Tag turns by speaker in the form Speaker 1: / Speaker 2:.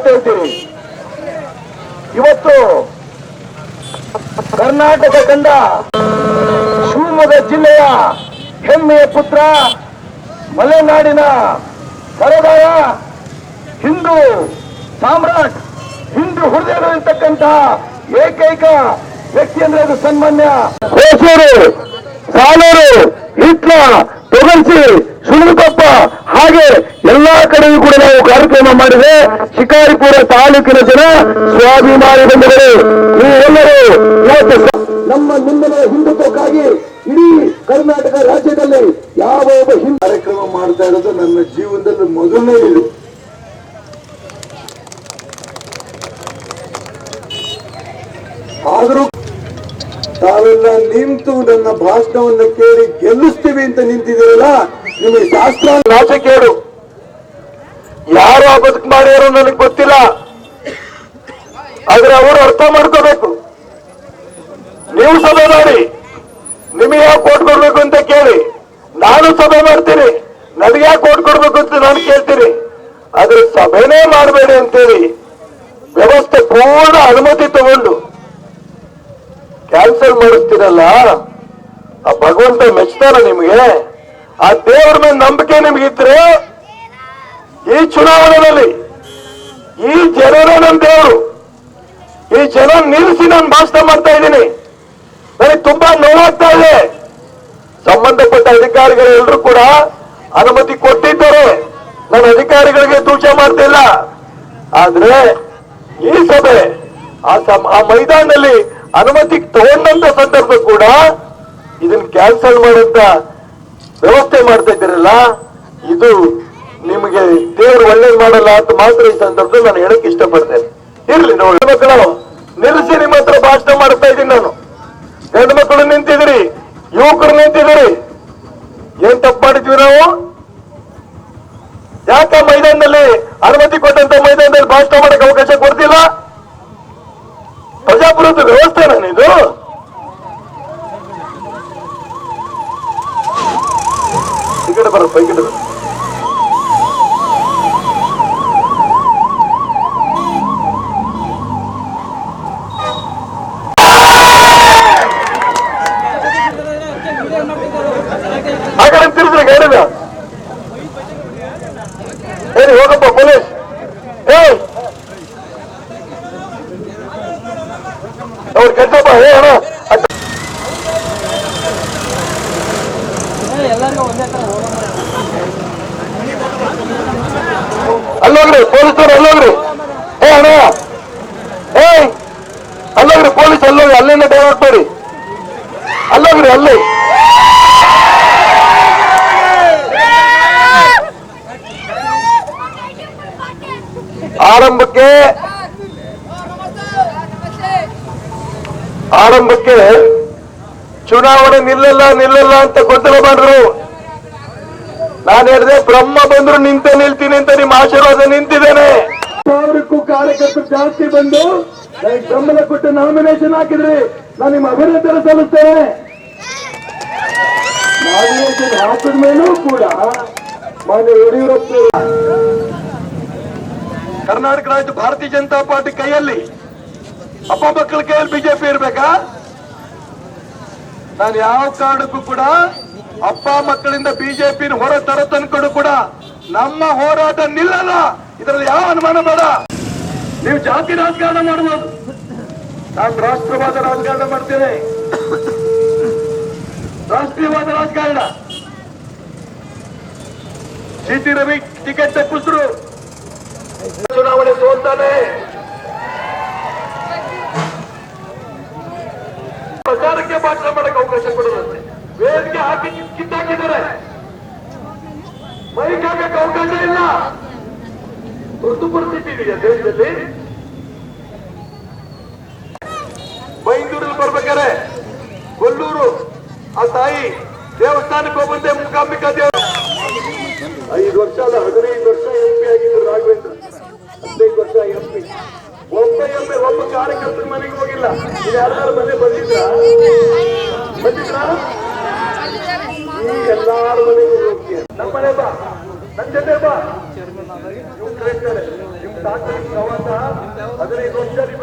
Speaker 1: ಕಾಯ್ತಾ ಇದ್ದೀರಿ ಇವತ್ತು ಕರ್ನಾಟಕ ತಂಡ ಶಿವಮೊಗ್ಗ ಜಿಲ್ಲೆಯ ಹೆಮ್ಮೆಯ ಪುತ್ರ ಮಲೆನಾಡಿನ ಸರದಾರ ಹಿಂದೂ ಸಾಮ್ರಾಟ್ ಹಿಂದೂ ಹೃದಯಗಳಿರ್ತಕ್ಕಂತಹ ಏಕೈಕ ವ್ಯಕ್ತಿ ಅಂದ್ರೆ ಅದು ಸನ್ಮಾನ್ಯ. ಹೊಸೂರು, ಸಾಲೂರು ಹಿಟ್ಲ ತೊಗಲ್ಸಿ ಸುಣುಕೊಪ್ಪ ಹಾಗೆ ಎಲ್ಲಾ ಕಡೆಯೂ ಕೂಡ ಮಾಡಿದೆ. ಶಿಕಾರಿಪುರ ತಾಲೂಕಿನ ಜನ ಸ್ವಾಭಿಮಾನಿ ಬಂಧುಗಳು, ನೀವೆಲ್ಲರೂ ನಮ್ಮ ಮುಂದಿನ ಹಿಂದುತ್ವಕ್ಕಾಗಿ ಇಡೀ ಕರ್ನಾಟಕ ರಾಜ್ಯದಲ್ಲಿ ಯಾವ ಒಬ್ಬ ಹಿಂದೂ ಕಾರ್ಯಕ್ರಮ ಮಾಡ್ತಾ ಇರೋದು ನನ್ನ ಜೀವನದಲ್ಲಿ ಮೊದಲನೇ ಇದು. ಆದರೂ ತಾವೆಲ್ಲ ನಿಂತು ನನ್ನ ಭಾಷಣವನ್ನು ಕೇಳಿ ಗೆಲ್ಲಿಸ್ತೀವಿ ಅಂತ ನಿಂತಿದ್ದೀರಲ್ಲ, ನಿಮಗೆ ಶಾಸ್ತ್ರ ನಾಚಿಕೇಡು ಯಾರು ಆ ಬದುಕು ಮಾಡಿರೋ ನನಗೆ ಗೊತ್ತಿಲ್ಲ. ಆದ್ರೆ ಅವರು ಅರ್ಥ ಮಾಡ್ಕೋಬೇಕು. ನೀವು ಸಭೆ ಮಾಡಿ, ನಿಮಗೆ ಯಾವ ಕೋಟ್ ಕೊಡ್ಬೇಕು ಅಂತ ಕೇಳಿ. ನಾನು ಸಭೆ ಮಾಡ್ತೀನಿ, ನನಗೆ ಯಾಕೆ ಕೋಟ್ ಕೊಡ್ಬೇಕು ಅಂತ ನಾನು ಕೇಳ್ತೀನಿ. ಆದ್ರೆ ಸಭೆನೇ ಮಾಡಬೇಡಿ ಅಂತೇಳಿ ವ್ಯವಸ್ಥೆ ಪೂರ್ಣ ಅನುಮತಿ ತಗೊಂಡು ಕ್ಯಾನ್ಸಲ್ ಮಾಡಿಸ್ತೀರಲ್ಲ? ಆ ಭಗವಂತ ಮೆಚ್ತಾರ ನಿಮಗೆ. ಆ ದೇವರ ಮೇಲೆ ನಂಬಿಕೆ ನಿಮಗಿದ್ರೆ ಈ ಚುನಾವಣೆಯಲ್ಲಿ ಈ ಜನರೇ ನನ್ನ ದೇವರು. ಈ ಜನ ನಿಲ್ಲಿಸಿ ನಾನು ಭಾಷಣ ಮಾಡ್ತಾ ಇದ್ದೀನಿ. ನನಗೆ ತುಂಬಾ ನೋವಾಗ್ತಾ ಇದೆ. ಸಂಬಂಧಪಟ್ಟ ಅಧಿಕಾರಿಗಳೆಲ್ಲರೂ ಕೂಡ ಅನುಮತಿ ಕೊಟ್ಟಿದ್ದಾರೆ. ನಾನು ಅಧಿಕಾರಿಗಳಿಗೆ ಸೂಚನೆ ಮಾಡ್ತಿಲ್ಲ. ಆದ್ರೆ ಈ ಸಭೆ, ಆ ಮೈದಾನದಲ್ಲಿ ಅನುಮತಿ ತಗೊಂಡಂತ ಸಂದರ್ಭ ಕೂಡ ಇದನ್ನ ಕ್ಯಾನ್ಸಲ್ ಮಾಡಂತ ವ್ಯವಸ್ಥೆ ಮಾಡ್ತಾ ಇದ್ದೀರಲ್ಲ, ಇದು ನಿಮಗೆ ದೇವರು ಒಳ್ಳೇದು ಮಾಡಲ್ಲ ಅಂತ ಮಾತ್ರ ಈ ಸಂದರ್ಭದಲ್ಲಿ ನಾನು ಹೇಳಕ್ ಇಷ್ಟಪಡ್ತೇನೆ. ಇರ್ಲಿ ನೋಡಿ. ಮಕ್ಕಳು ನಿಲ್ಲಿಸಿ ನಿಮ್ಮ ಹತ್ರ ಭಾಷಣ ಮಾಡ್ತಾ ಇದ್ದೀನಿ ನಾನು. ಗಂಡು ಮಕ್ಕಳು ನಿಂತಿದ್ರಿ ಯುವಕರು ನಿಂತಿದ್ರಿ ಏನ್ ತಪ್ಪು ಮಾಡಿದ್ವಿ ನಾವು? ಯಾಕ ಮೈದಾನದಲ್ಲಿ ಅನುಮತಿ ಕೊಟ್ಟಂತ ಮೈದಾನದಲ್ಲಿ ಭಾಷಣ ಮಾಡಕ್ಕೆ ಅವಕಾಶ ಕೊಡ್ತಿಲ್ಲ? ಪ್ರಜಾಪ್ರಭುತ್ವ ವ್ಯವಸ್ಥೆ ನಾನಿದು ಈ ಕಡೆ ಆ ಕಡೆ ತಿರ್ಸ್ರಿ ಗಾಡಿನ ಹೇಳಿ ಹೋಗಪ್ಪ ಪೊಲೀಸ್. ಅವ್ರು ಕೆಟ್ಟಪ್ಪ ಹೇ ಅಣ್ಣ. ಅಲ್ಲೋಗ್ರಿ ಪೊಲೀಸರು ಅಲ್ಲೋಗ್ರಿ. ಏ ಅಣ್ಣ. ಏಯ್. ಅಲ್ಲೋಗ್ರಿ, ಪೊಲೀಸ್ ಅಲ್ಲೋಗ್ರಿ, ಅಲ್ಲಿಂದ ಡೈವರ್ಟ್ ಮಾಡಿ. ಅಲ್ಲೋಗ್ರಿ, ಅಲ್ಲಿ. ಆರಂಭಕ್ಕೆ ಆರಂಭಕ್ಕೆ ಚುನಾವಣೆ ನಿಲ್ಲಲ್ಲ ನಿಲ್ಲಲ್ಲ ಅಂತ ಗೊಂದಲ ಮಾಡ್ರು ನಾನು ಹೇಳಿದೆ, ಬ್ರಹ್ಮ ಬಂದ್ರು ನಿಂತ ನಿಲ್ತೀನಿ ಅಂತ ನಿಮ್ಮ ಆಶೀರ್ವಾದ ನಿಂತಿದ್ದೇನೆ. ಸಾವಿರಕ್ಕೂ ಕಾರ್ಯಕರ್ತರು ಜಾಸ್ತಿ ಬಂದು ಬೆಂಬಲ ಕೊಟ್ಟು ನಾಮಿನೇಷನ್ ಹಾಕಿದ್ರಿ. ನಾನು ನಿಮ್ಮ ಅಭಿನಂದನೆ ಸಲ್ಲಿಸ್ತೇನೆ. ನಾಮಿನೇಷನ್ ಹಾಕಿದ ಮೇಲೂ ಕೂಡ ಮಾನ್ಯ ಯಡಿಯೂರಪ್ಪ ಕರ್ನಾಟಕ ರಾಜ್ಯ ಭಾರತೀಯ ಜನತಾ ಪಾರ್ಟಿ ಕೈಯಲ್ಲಿ ಅಪ್ಪ ಮಕ್ಕಳ ಕೈಯಲ್ಲಿ ಬಿಜೆಪಿ ಇರ್ಬೇಕಾ? ನಾನು ಯಾವ ಕಾರಣಕ್ಕೂ ಕೂಡ ಅಪ್ಪ ಮಕ್ಕಳಿಂದ ಬಿಜೆಪಿ ಹೊರ ತರ ತನ್ಕೊಂಡು ಕೂಡ ನಮ್ಮ ಹೋರಾಟ ನಿಲ್ಲಲ್ಲ. ಇದರಲ್ಲಿ ಯಾವ ಅನುಮಾನ ಬೇಡ. ನೀವು ಜಾತಿ ರಾಜಕಾರಣ ಮಾಡಬಹುದು. ನಾನು ರಾಷ್ಟ್ರವಾದ ರಾಜಕಾರಣ ಮಾಡ್ತೇನೆ. ರಾಷ್ಟ್ರೀಯವಾದ ರಾಜಕಾರಣ. ಸಿ ಟಿ ರವಿ ಟಿಕೆಟ್ ತಪ್ಪಿಸಿದ್ರು ಚುನಾವಣೆ ಸೋತಾನೆ. ಪ್ರಚಾರಕ್ಕೆ ಭಾಷಣ ಮಾಡಕ್ಕೆ ಅವಕಾಶ ಕೊಡದಂತೆ. ವೇದಿಕೆ ಹಾಕಿ ಕಿತ್ತಾಕಿದ್ದಾರೆ. ಮೈಕ್ ಹಾಕಕ್ಕೆ ಅವಕಾಶ ಇಲ್ಲ. ತುರ್ತು ಪರಿಸ್ಥಿತಿ ಇದೆಯಾ ದೇಶದಲ್ಲಿ ಬೈಂದೂರಲ್ಲಿ ಬರ್ಬೇಕಾರೆ ಕೊಲ್ಲೂರು, ಆ ತಾಯಿ ದೇವಸ್ಥಾನಕ್ಕೆ ಹೋಗುವಂತೆ ಮೂಕಾಂಬಿಕಾ ದೇವ ಐದು ವರ್ಷ ಅಲ್ಲ, ಹದಿನೈದು ವರ್ಷ ಹದಿನೈದು ವರ್ಷ ಎಂ ಪಿ ಒಬ್ಬ ಎಂ ಪಿ ಒಬ್ಬ ಕಾರ್ಯಕರ್ತರ ಮನೆಗೆ ಹೋಗಿಲ್ಲ. ಯಾರು ಮನೆ ಬಂದಿದ್ರ? ಬಂದಿದ್ರ? ಎಲ್ಲಾರ ಮನೆಗೂ ಹೋಗಿ. ನಮ್ಮ ಮನೆ ಬಾ. ನನ್ ಜೊತೆ ಬಾ. ಇವ್ರು ಕರೆಕ್ಟ್ ನಿಮ್ ನಿಮ್ ಗವಾತ ಹದಿನೈದು ವರ್ಷ ನಿಮ್